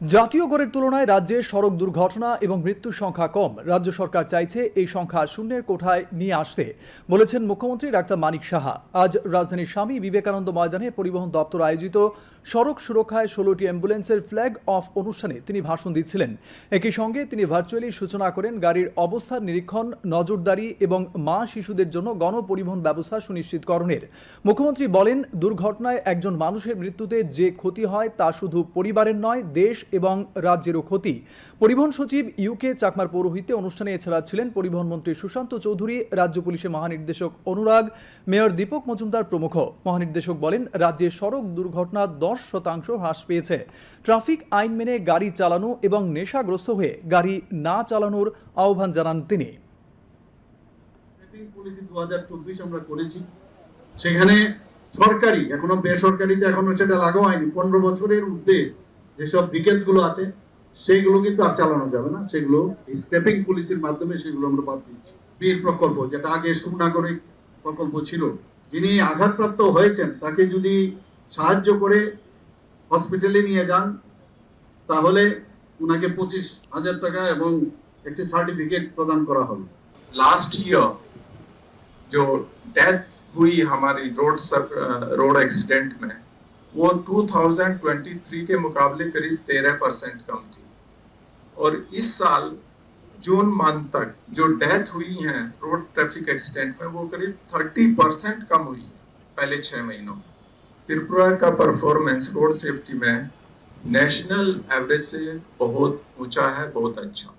জাতীয় গড়ের তুলনায় রাজ্যে সড়ক দুর্ঘটনা এবং মৃত্যুর সংখ্যা কম। রাজ্য সরকার চাইছে এই সংখ্যা শূন্যের কোঠায় নিয়ে আসতে, বলেছেন মুখ্যমন্ত্রী ডাক্তার মানিক সাহা। আজ রাজধানীর স্বামী বিবেকানন্দ ময়দানে পরিবহন দপ্তর আয়োজিত সড়ক সুরক্ষায় ষোলোটি অ্যাম্বুলেন্সের ফ্ল্যাগ অফ অনুষ্ঠানে তিনি ভাষণ দিচ্ছিলেন। একই সঙ্গে তিনি ভার্চুয়ালি সূচনা করেন গাড়ির অবস্থার নিরীক্ষণ, নজরদারি এবং মা শিশুদের জন্য গণপরিবহন ব্যবস্থা সুনিশ্চিতকরণের। মুখ্যমন্ত্রী বলেন, দুর্ঘটনায় একজন মানুষের মৃত্যুতে যে ক্ষতি হয় তা শুধু পরিবারের নয়, দেশ এবং রাজ্যেরও ক্ষতি। পরিবহন সচিব ইউকে চাকমার পৌরোহিত্যে অনুষ্ঠানে এছাড়া ছিলেন পরিবহন মন্ত্রী সুশান্ত চৌধুরী, রাজ্য পুলিশের মহানির্দেশক অনুরাগ, মেয়র দীপক মজুমদার প্রমুখ। মহানির্দেশক বলেন, রাজ্যে সড়ক দুর্ঘটনা দশ শতাংশ হ্রাস পেয়েছে। ট্রাফিক আইন মেনে গাড়ি চালানো এবং নেশাগ্রস্ত হয়ে গাড়ি না চালানোর আহ্বান জানান তিনি। পলিসি দু হাজার চব্বিশ আমরা করেছি। সেখানে সরকারি, এখনও বেসরকারিতে এখনও সেটা লাগু হয়নি। পনেরো বছরের ঊর্ধ্বে যেসব ভিকেলস গুলো আছে সেইগুলো কিন্তু আর চালানো যাবে না সেগুলো স্ক্র্যাপিং পলিসির মাধ্যমে সেগুলো আমরা বাদ দিচ্ছি বীর প্রকল্প যেটা আগে সুনাগরিক প্রকল্প ছিল যিনি আঘাতপ্রাপ্ত হয়েছেন তাকে যদি সাহায্য করে হসপিটালে নিয়ে যান তাহলে উনাকে পঁচিশ হাজার টাকা এবং একটি সার্টিফিকেট প্রদান করা হবে लास्ट ईयर जो डेथ हुई हमारी रोड रोड एक्सीडेंट में वो 2023 के मुकाबले करीब 13 परसेंट कम थी। और इस साल जून मंथ तक जो डेथ हुई हैं, रोड ट्रैफ़िक एक्सीडेंट में, वो करीब 30 परसेंट कम हुई है पहले छः महीनों में। त्रिपुरा का परफॉर्मेंस रोड सेफ्टी में नेशनल एवरेज से बहुत ऊँचा है, बहुत अच्छा।